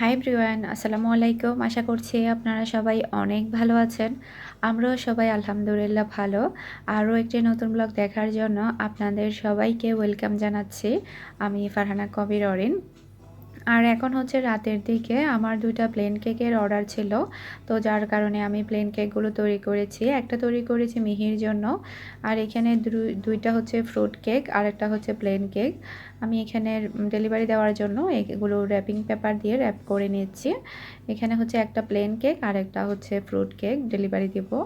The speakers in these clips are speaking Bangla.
হাই ব্রিওয়ান আসসালামু আলাইকুম। আশা করছি আপনারা সবাই অনেক ভালো আছেন। আমরাও সবাই আলহামদুলিল্লাহ ভালো। আরও একটি নতুন ব্লগ দেখার জন্য আপনাদের সবাইকে ওয়েলকাম জানাচ্ছি। আমি ফারহানা কবির অরিন। আর এখন হচ্ছে রাতের দিকে আমার দুইটা প্লেন কেকের অর্ডার ছিল। তো যার কারণে আমি প্লেন কেকগুলো তৈরি করেছি। একটা তৈরি করেছি মিহির জন্য। আর এখানে দুইটা হচ্ছে ফ্রুট কেক আর একটা হচ্ছে প্লেন কেক আমি এখানে ডেলিভারি দেওয়ার জন্য এগুলো র্যাপিং পেপার দিয়ে র্যাপ করে নিচ্ছি। এখানে হচ্ছে একটা প্লেন কেক আর একটা হচ্ছে ফ্রুট কেক ডেলিভারি দেবো।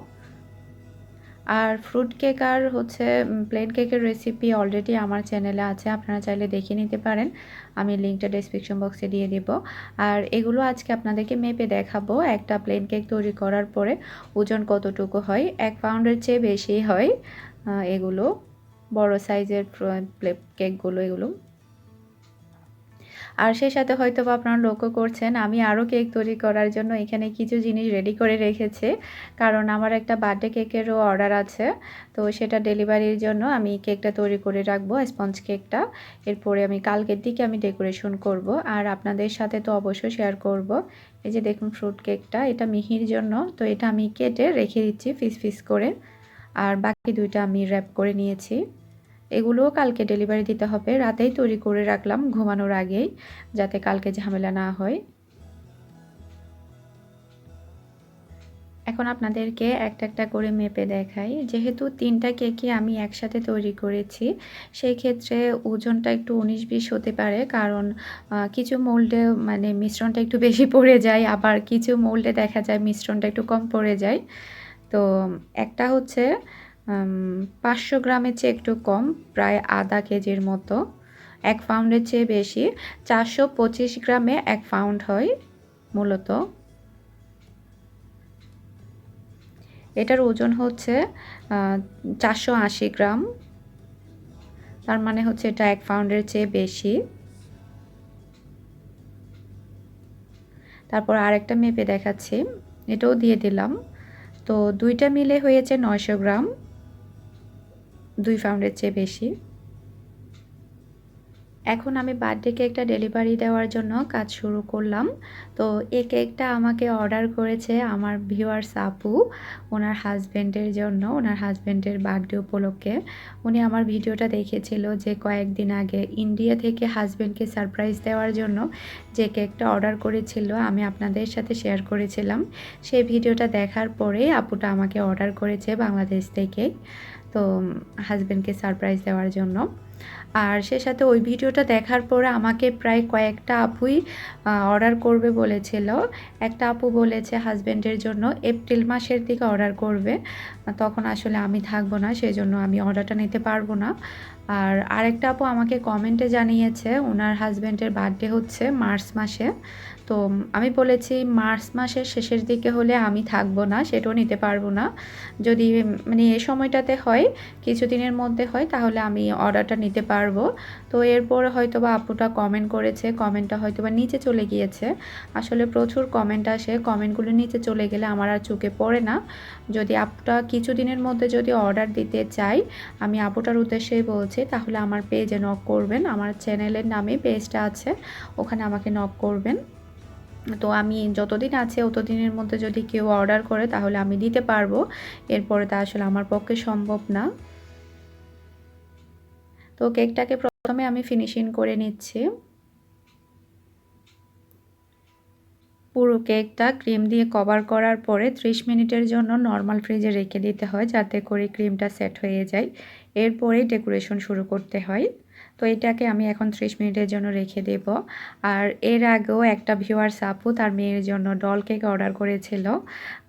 আর ফ্রুট কেক আর হচ্ছে প্লেন কেকের রেসিপি অলরেডি আমার চ্যানেলে আছে, আপনারা চাইলে দেখে নিতে পারেন। আমি লিঙ্কটা ডিসক্রিপশন বক্সে দিয়ে দিব। আর এগুলো আজকে আপনাদেরকে মেপে দেখাবো, একটা প্লেন কেক তৈরি করার পরে ওজন কতটুকু হয়, এক পাউন্ডের চেয়ে বেশি হয় এগুলো, বড় সাইজের কেকগুলো এগুলো। আর সেই সাথে হয়তো বা আপনারা লক্ষ্য করছেন, আমি আরও কেক তৈরি করার জন্য এখানে কিছু জিনিস রেডি করে রেখেছি। কারণ আমার একটা বার্থডে কেকেরও অর্ডার আছে, তো সেটা ডেলিভারির জন্য আমি কেকটা তৈরি করে রাখব স্পঞ্জ কেকটা এরপরে আমি কালকের দিকে আমি ডেকোরেশন করব। আর আপনাদের সাথে তো অবশ্যই শেয়ার করব। এই যে দেখুন ফ্রুট কেকটা এটা মিহির জন্য, তো এটা আমি কেটে রেখে দিচ্ছি ফিস ফিস করে। আর বাকি দুইটা আমি র্যাপ করে নিয়েছি। এগুলোও কালকে ডেলিভারি দিতে হবে। রাতেই তৈরি করে রাখলাম ঘুমানোর আগেই, যাতে কালকে ঝামেলা না হয়। এখন আপনাদেরকে একটা একটা করে মেপে দেখাই। যেহেতু তিনটা কেকই আমি একসাথে তৈরি করেছি, সেই ক্ষেত্রে ওজনটা একটু উনিশ বিশ হতে পারে। কারণ কিছু মোল্ডে মানে মিশ্রণটা একটু বেশি পড়ে যায়, আবার কিছু মোল্ডে দেখা যায় মিশ্রণটা একটু কম পড়ে যায়। তো একটা হচ্ছে পাঁচশো গ্রামের চেয়ে একটু কম, প্রায় আধা কেজির মতো। এক পাউন্ডের চেয়ে বেশি, চারশো পঁচিশ গ্রামে এক পাউন্ড হয় মূলত। এটার ওজন হচ্ছে চারশো আশি গ্রাম। তার মানে হচ্ছে এটা এক পাউন্ডের চেয়ে বেশি। তারপর আরেকটা মেপে দেখাচ্ছি, এটাও দিয়ে দিলাম। তো দুইটা মিলে হয়েছে নয়শো গ্রাম। দুই পাউন্ডের চেয়ে বেশি। এখন আমি বার্থডে কেকটা ডেলিভারি দেওয়ার জন্য কাজ শুরু করলাম। তো এই কেকটা আমাকে অর্ডার করেছে আমার ভিউয়ার্স আপু, ওনার হাজব্যান্ডের জন্য, ওনার হাজব্যান্ডের বার্থডে উপলক্ষে। উনি আমার ভিডিওটা দেখেছিল যে কয়েকদিন আগে ইন্ডিয়া থেকে হাজব্যান্ডকে সারপ্রাইজ দেওয়ার জন্য যে কেকটা অর্ডার করেছিল, আমি আপনাদের সাথে শেয়ার করেছিলাম। সেই ভিডিওটা দেখার পরে আপুটা আমাকে অর্ডার করেছে বাংলাদেশ থেকে। তো হাজব্যান্ডকে সারপ্রাইজ দেওয়ার জন্য। আর সে সাথে ওই ভিডিওটা দেখার পরে আমাকে প্রায় কয়েকটা আপুই অর্ডার করবে বলেছিল। একটা আপু বলেছে হাজব্যান্ডের জন্য এপ্রিল মাসের দিকে অর্ডার করবে। তখন আসলে আমি থাকব না সেই জন্য আমি অর্ডারটা নিতে পারব না। আর আরেকটা আপু আমাকে কমেন্টে জানিয়েছে ওনার হাজব্যান্ডের বার্থডে হচ্ছে মার্চ মাসে। তো আমি বলেছি, মার্চ মাসের শেষের দিকে হলে আমি থাকব না, সেটাও নিতে পারব না। যদি মানে এই সময়টাতে হয়, কিছুদিনের মধ্যে হয়, তাহলে আমি অর্ডারটা নিতে পারব। তো এরপর হয়তো বা আপুটা কমেন্ট করেছে কমেন্টটা হয়তো বা নিচে চলে গিয়েছে। আসলে প্রচুর কমেন্ট আসে কমেন্টগুলো নিচে চলে গেলে আমার আর চোখে পড়ে না। যদি আপুটা কিছুদিনের মধ্যে যদি অর্ডার দিতে চাই আমি আপুটার উদ্দেশ্যেই বলছি তাহলে আমার পেজে নক করবেন। আমার চ্যানেলের নামে পেজটা আছে, ওখানে আমাকে নক করবেন। তো আমি যতদিন আছে, অতদিনের মধ্যে যদি কেউ অর্ডার করে, তাহলে আমি দিতে পারব। এরপরে তা আসলে আমার পক্ষে সম্ভব না। তো কেকটাকে প্রথমে আমি ফিনিশিং করে নিচ্ছি। পুরো কেকটা ক্রিম দিয়ে কভার করার পরে 30 মিনিটের জন্য নর্মাল ফ্রিজে রেখে দিতে হয় যাতে করে ক্রিমটা সেট হয়ে যায়। এরপরেই ডেকোরেশন শুরু করতে হয়। তো এটাকে আমি এখন 30 মিনিটের জন্য রেখে দেব। আর এর আগেও একটা ভিউয়ার সাপু তার মেয়ের জন্য ডল কেক অর্ডার করেছিল।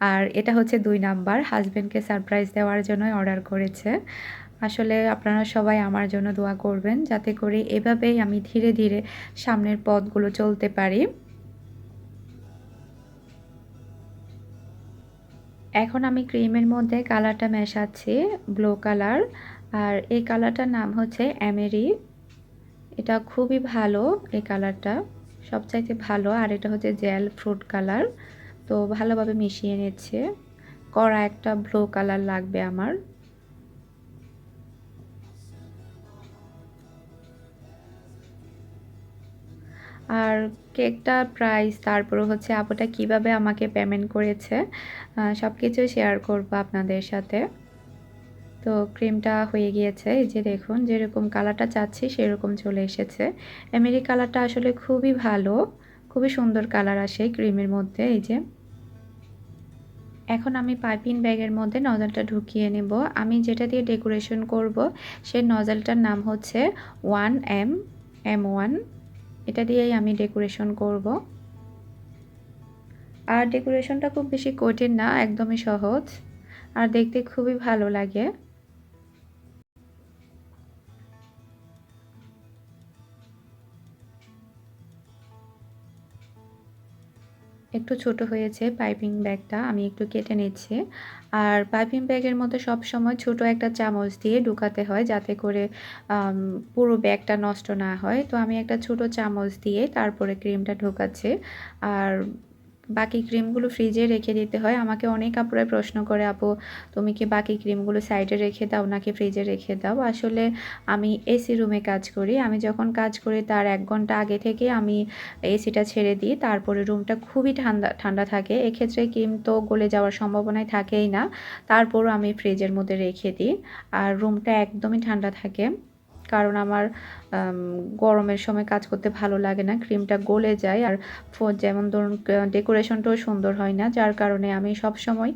আর এটা হচ্ছে দুই নাম্বার। হাজব্যান্ডকে সারপ্রাইজ দেওয়ার জন্যই অর্ডার করেছে। আসলে আপনারা সবাই আমার জন্য দোয়া করবেন যাতে করে এভাবেই আমি ধীরে ধীরে সামনের পথগুলো চলতে পারি। এখন আমি ক্রিমের মধ্যে কালারটা মেশাচ্ছি, ব্লু কালার। আর এই কালারটার নাম হচ্ছে অ্যামেরি। এটা খুবই ভালো এই কালারটা, সবচাইতে ভালো। আর এটা হচ্ছে জেল ফ্রুট কালার। তো ভালোভাবে মিশিয়ে নিচ্ছে। কড়া একটা ব্লু কালার লাগবে আমার। আর কেকটা প্রাইস তারপরে হচ্ছে আপুটা কীভাবে আমাকে পেমেন্ট করেছে সব কিছু শেয়ার করব আপনাদের সাথে। তো ক্রিমটা হয়ে গিয়েছে, এই যে দেখুন, যেরকম কালারটা চাচ্ছি সেরকম চলে এসেছে। এমেরি কালারটা আসলে খুবই ভালো, খুবই সুন্দর কালার আসে ক্রিমের মধ্যে, এই যে। এখন আমি পাইপিং ব্যাগের মধ্যে নজলটা ঢুকিয়ে নেব। আমি যেটা দিয়ে ডেকোরেশন করব সেই নজলটার নাম হচ্ছে ওয়ান এম এম ওয়ান এটা দিয়েই আমি ডেকোরেশন করব। আর ডেকোরেশনটা খুব বেশি কঠিন না, একদমই সহজ। আর দেখতে খুবই ভালো লাগে। একটু ছোট হয়েছে পাইপিং ব্যাগটা, আমি একটু কেটে নিচ্ছি। আর পাইপিং ব্যাগের মধ্যে সব সময় ছোট একটা চামচ দিয়ে ঢুকাতে হয় যাতে করে পুরো ব্যাগটা নষ্ট না হয়। তো আমি একটা ছোট চামচ দিয়ে তারপরে ক্রিমটা ঢোকাচ্ছি। আর বাকি ক্রিমগুলো ফ্রিজে রেখে দিতে হয়। আমাকে অনেক আপুরাই প্রশ্ন করে, আপু, তুমি কি বাকি ক্রিমগুলো সাইডে রেখে দাও নাকি ফ্রিজে রেখে দাও? আসলে আমি এসি রুমে কাজ করি। আমি যখন কাজ করি তার এক ঘণ্টা আগে থেকে আমি এসিটা ছেড়ে দিই। তারপরে রুমটা খুবই ঠান্ডা ঠান্ডা থাকে। এক্ষেত্রে ক্রিম তো গলে যাওয়ার সম্ভাবনাই থাকেই না। তারপরও আমি ফ্রিজের মধ্যে রেখে দিই। আর রুমটা একদমই ঠান্ডা থাকে। কারণ আমার গরমের সময় কাজ করতে ভালো লাগে না, ক্রিমটা গলে যায় আর যেমন ধরুন ডেকোরেশনটাও সুন্দর হয় না, যার কারণে আমি সব সময়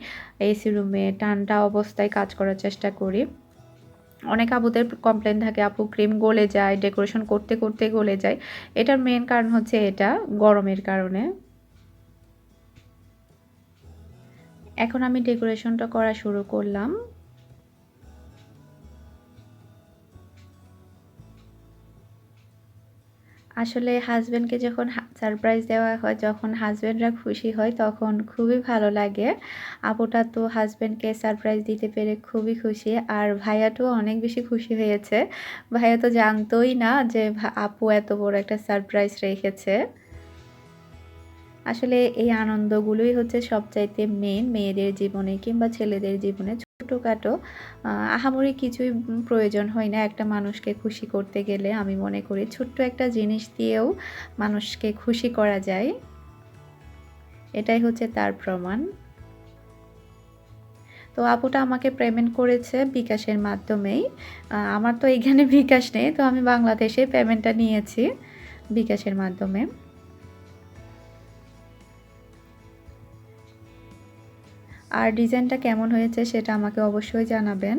এসি রুমে ঠান্ডা অবস্থায় কাজ করার চেষ্টা করি। অনেক আপুদের কমপ্লেন থাকে, আপু, ক্রিম গলে যায়, ডেকোরেশন করতে করতে গলে যায়। এটার মেন কারণ হচ্ছে এটা, গরমের কারণে। এখন আমি ডেকোরেশনটা করা শুরু করলাম। আসলে হাজব্যান্ডকে যখন সারপ্রাইজ দেওয়া হয়, যখন হাজব্যান্ডরা খুশি হয়, তখন খুবই ভালো লাগে। আপুটা তো হাজব্যান্ডকে সারপ্রাইজ দিতে পেরে খুবই খুশি। আর ভাইয়াটাও অনেক বেশি খুশি হয়েছে। ভাইয়া তো জানতোই না যে আপু এত বড় একটা সারপ্রাইজ রেখেছে। আসলে এই আনন্দগুলোই হচ্ছে সবচাইতে মেন মেয়েদের জীবনে কিংবা ছেলেদের জীবনে ছোটোখাটো আহামরি কিছুই প্রয়োজন হয় না একটা মানুষকে খুশি করতে গেলে আমি মনে করি। ছোট্ট একটা জিনিস দিয়েও মানুষকে খুশি করা যায়। এটাই হচ্ছে তার প্রমাণ। তো আপুটা আমাকে পেমেন্ট করেছে বিকাশের মাধ্যমেই। আমার তো এখানে বিকাশ নেই, তো আমি বাংলাদেশে পেমেন্টটা নিয়েছি বিকাশের মাধ্যমে। আর ডিজাইনটা কেমন হয়েছে সেটা আমাকে অবশ্যই জানাবেন।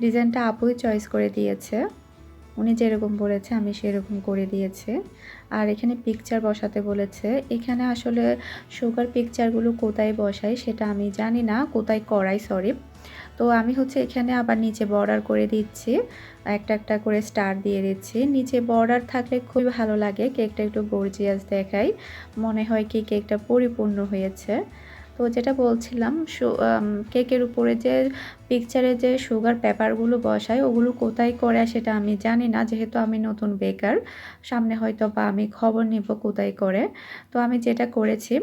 ডিজাইনটা আপুই চয়েস করে দিয়েছে। উনি যেরকম বলেছে, আমি সেরকম করে দিয়েছি। আর এখানে পিকচার বসাতে বলেছে। এখানে আসলে সুগার পিকচারগুলো কোথায় বসাই সেটা আমি জানি না। কোথায় করাই সরি তো আমি হচ্ছে এখানে আবার নিচে বর্ডার করে দিচ্ছি। একটা একটা করে স্টার দিয়ে দিচ্ছি। নিচে বর্ডার থাকলে খুবই ভালো লাগে। কেকটা একটু গর্জিয়াস দেখায়। মনে হয় কি কেকটা পরিপূর্ণ হয়েছে। তো যেটা বলছিলাম কেকের উপরে যে পিকচারে যে সুগার পেপারগুলো বসায়, ওগুলো কোথায় করে সেটা আমি জানি না, যেহেতু আমি নতুন বেকার সামনে হয়তো বা আমি খবর নিব কোথায় করে। তো আমি যেটা করেছি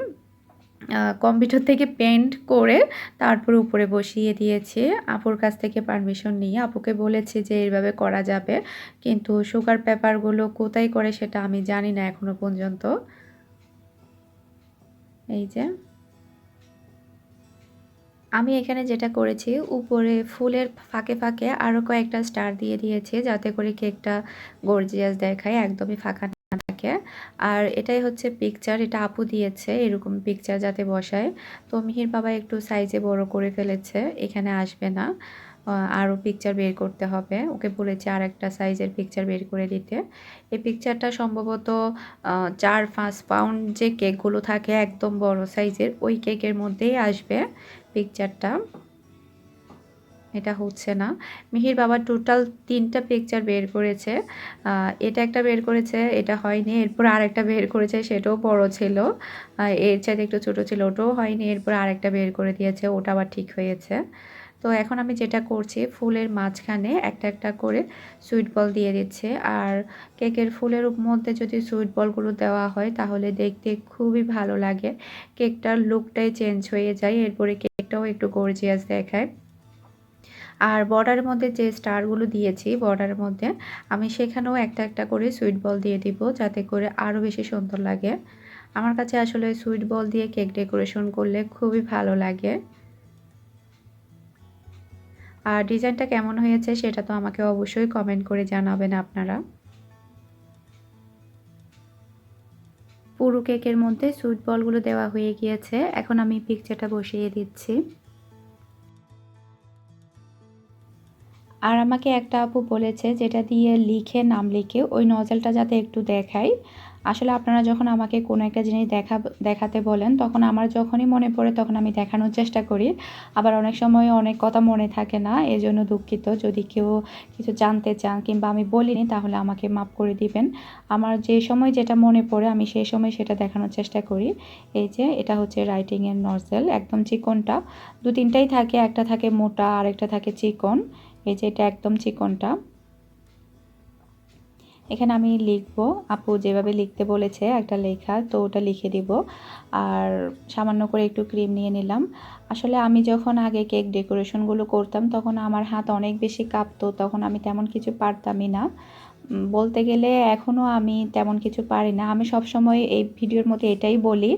কম্পিউটার থেকে পেন্ট করে তারপর উপরে বসিয়ে দিয়েছি। আপুর কাছ থেকে পারমিশন নিয়ে, আপুকে বলেছি যে এইভাবে করা যাবে, কিন্তু সুগার পেপারগুলো কোথায় করে সেটা আমি জানি না এখনও পর্যন্ত। এই যে। আমি এখানে যেটা করেছি, উপরে ফুলের ফাঁকে ফাঁকে আরও কয়েকটা স্টার দিয়ে দিয়েছি যাতে করে কেকটা গর্জিয়াস দেখায়, একদমই ফাঁকা না থাকে। আর এটাই হচ্ছে পিকচার এটা আপু দিয়েছে এরকম পিকচার যাতে বসায়। তো মিহির বাবা একটু সাইজে বড় করে ফেলেছে, এখানে আসবে না। আরও পিকচার বের করতে হবে। ওকে বলেছি আর একটা সাইজের পিকচার বের করে দিতে। এই পিকচারটা সম্ভবত চার পাঁচ পাউন্ড যে কেকগুলো থাকে একদম বড় সাইজের ওই কেকের মধ্যেই আসবে। পিকচারটা এটা হচ্ছে না। মিহির বাবা টোটাল তিনটা পিকচার বের করেছে। এটা একটা বের করেছে, এটা হয়নি। এরপর আর একটা বের করেছে, সেটাও বড় ছিল। এর চাইতে একটু ছোট ছিল, ওটাও হয়নি। এরপর আর একটা বের করে দিয়েছে, ওটা আবার ঠিক হয়েছে। তো এখন আমি যেটা করছি, ফুলের মাঝখানে একটা একটা করে সুইট বল দিয়ে দিচ্ছে। আর কেকের ফুলের মধ্যে যদি সুইট বলগুলো দেওয়া হয়, তাহলে দেখতে খুবই ভালো লাগে। কেকটার লুকটাই চেঞ্জ হয়ে যায়, এরপরে কেকটাও একটু গর্জিয়াস দেখায়। আর বর্ডারের মধ্যে যে স্টারগুলো দিয়েছি বর্ডারের মধ্যে আমি সেখানেও একটা একটা করে সুইট বল দিয়ে দিব, যাতে করে আরও বেশি সুন্দর লাগে। আমার কাছে আসলে সুইট বল দিয়ে কেক ডেকোরেশন করলে খুবই ভালো লাগে। আর ডিজাইনটা কেমন হয়েছে সেটা তো আমাকে অবশ্যই কমেন্ট করে জানাবেন আপনারা। পুরো কেকের মধ্যে সুইট বলগুলো দেওয়া হয়ে গিয়েছে। এখন আমি পিকচারটা বসিয়ে দিচ্ছি। আর আমাকে একটা আপু বলেছে যেটা দিয়ে লিখে নাম লিখে ওই নজেলটা যাতে একটু দেখাই আসলে আপনারা যখন আমাকে কোনো একটা জিনিস দেখা, দেখাতে বলেন, তখন আমার যখনই মনে পড়ে তখন আমি দেখানোর চেষ্টা করি। আবার অনেক সময় অনেক কথা মনে থাকে না এই জন্য দুঃখিত। যদি কেউ কিছু জানতে চান কিংবা আমি বলিনি, তাহলে আমাকে মাফ করে দিবেন। আমার যে সময় যেটা মনে পড়ে, আমি সেই সময় সেটা দেখানোর চেষ্টা করি। এই যে, এটা হচ্ছে রাইটিংয়ের নজেল একদম চিকনটা। দু তিনটাই থাকে, একটা থাকে মোটা, আরেকটা থাকে চিকন। এই যে, এটা একদম চিকনটা। এখানে আমি লিখব, আপু যেভাবে লিখতে বলেছে একটা লেখা, তো ওটা লিখে দিব। আর সামান্য করে একটু ক্রিম নিয়ে নিলাম। আসলে আমি যখন আগে কেক ডেকোরেশনগুলো করতাম, তখন আমার হাত অনেক বেশি কাঁপতো, তখন আমি তেমন কিছু পারতামই না। বলতে গেলে এখনও আমি তেমন কিছু পারি না। আমি সব সময় এই ভিডিওর মধ্যে এটাই বলি।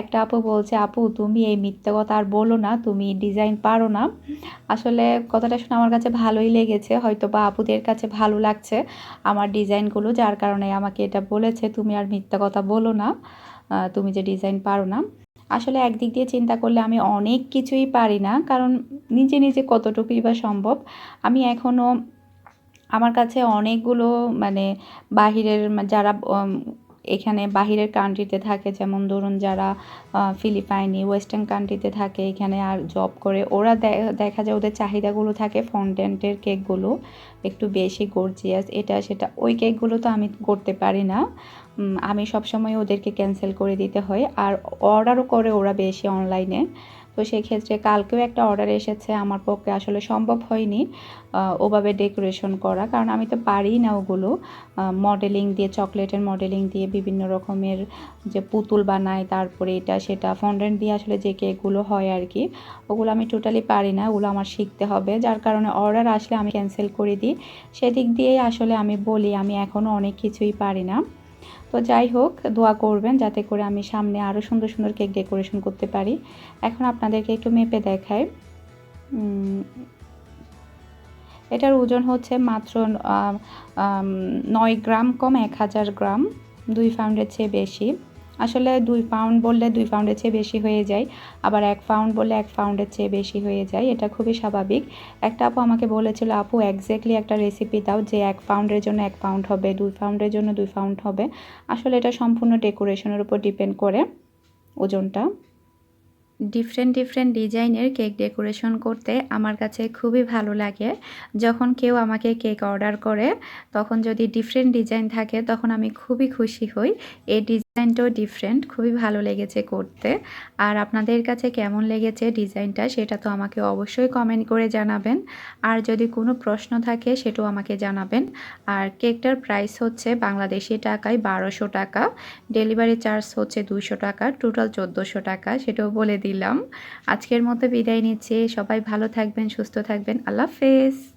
একটা আপু বলছে, আপু, তুমি এই মিথ্যে কথা আর বলো না, তুমি ডিজাইন পারো না। আসলে কথাটা শুনে আমার কাছে ভালোই লেগেছে। হয়তো বা আপুদের কাছে ভালো লাগছে আমার ডিজাইনগুলো, যার কারণে আমাকে এটা বলেছে, তুমি আর মিথ্যা কথা বলো না তুমি যে ডিজাইন পারো না। আসলে একদিক দিয়ে চিন্তা করলে আমি অনেক কিছুই পারি না, কারণ নিজে নিজে কতটুকুই বা সম্ভব, আমি এখনও আমার কাছে অনেকগুলো মানে বাহিরের যারা এখানে বাহিরের কান্ট্রিতে থাকে, যেমন ধরুন যারা ফিলিপাইনি ওয়েস্টার্ন কান্ট্রিতে থাকে, এখানে আর জব করে, ওরা দেখা যায় ওদের চাহিদাগুলো থাকে ফন্টেন্টের কেকগুলো একটু বেশি গর্জিয়াস এটা, সেটা, ওই কেকগুলো তো আমি করতে পারি না। আমি সবসময় ওদেরকে ক্যান্সেল করে দিতে হয়, আর অর্ডারও করে ওরা বেশি অনলাইনে তো সেক্ষেত্রে কালকেও একটা অর্ডার এসেছে আমার পক্ষে। আসলে সম্ভব হয়নি ওভাবে ডেকোরেশন করা। কারণ আমি তো পারি না ওগুলো। মডেলিং দিয়ে চকলেটের মডেলিং দিয়ে বিভিন্ন রকমের যে পুতুল বানায় তারপরে এটা, সেটা ফন্ডেন্ট দিয়ে আসলে যে কেকগুলো হয় আর কি ওগুলো আমি টোটালি পারি না। ওগুলো আমার শিখতে হবে। যার কারণে অর্ডার আসলে আমি ক্যান্সেল করে দিই। সেদিক দিয়েই আসলে আমি বলি, আমি এখনও অনেক কিছুই পারি না। তো যাই হোক, দোয়া করবেন যাতে করে আমি সামনে আরও সুন্দর সুন্দর কেক ডেকোরেশন করতে পারি। এখন আপনাদেরকে একটু মেপে দেখাই। এটার ওজন হচ্ছে মাত্র নয় গ্রাম কম এক হাজার গ্রাম, দুই পাউন্ডের চেয়ে বেশি। আসলে দুই পাউন্ড বললে দুই পাউন্ডের চেয়ে বেশি হয়ে যায়, আবার এক পাউন্ড বললে এক পাউন্ডের চেয়ে বেশি হয়ে যায়, এটা খুবই স্বাভাবিক। একটা আপু আমাকে বলেছিল, আপু একজ্যাক্টলি একটা রেসিপি দাও যে এক পাউন্ডের জন্য এক পাউন্ড হবে, দুই পাউন্ডের জন্য দুই পাউন্ড হবে। আসলে এটা সম্পূর্ণ ডেকোরেশনের উপর ডিপেন্ড করে ওজনটা। ডিফারেন্ট ডিফারেন্ট ডিজাইনের কেক ডেকোরেশন করতে আমার কাছে খুবই ভালো লাগে। যখন কেউ আমাকে কেক অর্ডার করে, তখন যদি ডিফারেন্ট ডিজাইন থাকে, তখন আমি খুবই খুশি হই। এই ডিজাইনটাও ডিফারেন্ট খুবই ভালো লেগেছে করতে। আর আপনাদের কাছে কেমন লেগেছে ডিজাইনটা সেটা তো আমাকে অবশ্যই কমেন্ট করে জানাবেন। আর যদি কোনো প্রশ্ন থাকে সেটাও আমাকে জানাবেন। আর কেকটার প্রাইস হচ্ছে বাংলাদেশি টাকায় বারোশো টাকা ডেলিভারি চার্জ হচ্ছে দুশো টাকা টোটাল চোদ্দোশো টাকা, সেটাও বলে দিলাম। আজকের মতো বিদায় নিচ্ছি। সবাই ভালো থাকবেন, সুস্থ থাকবেন। আল্লাহ হাফেজ।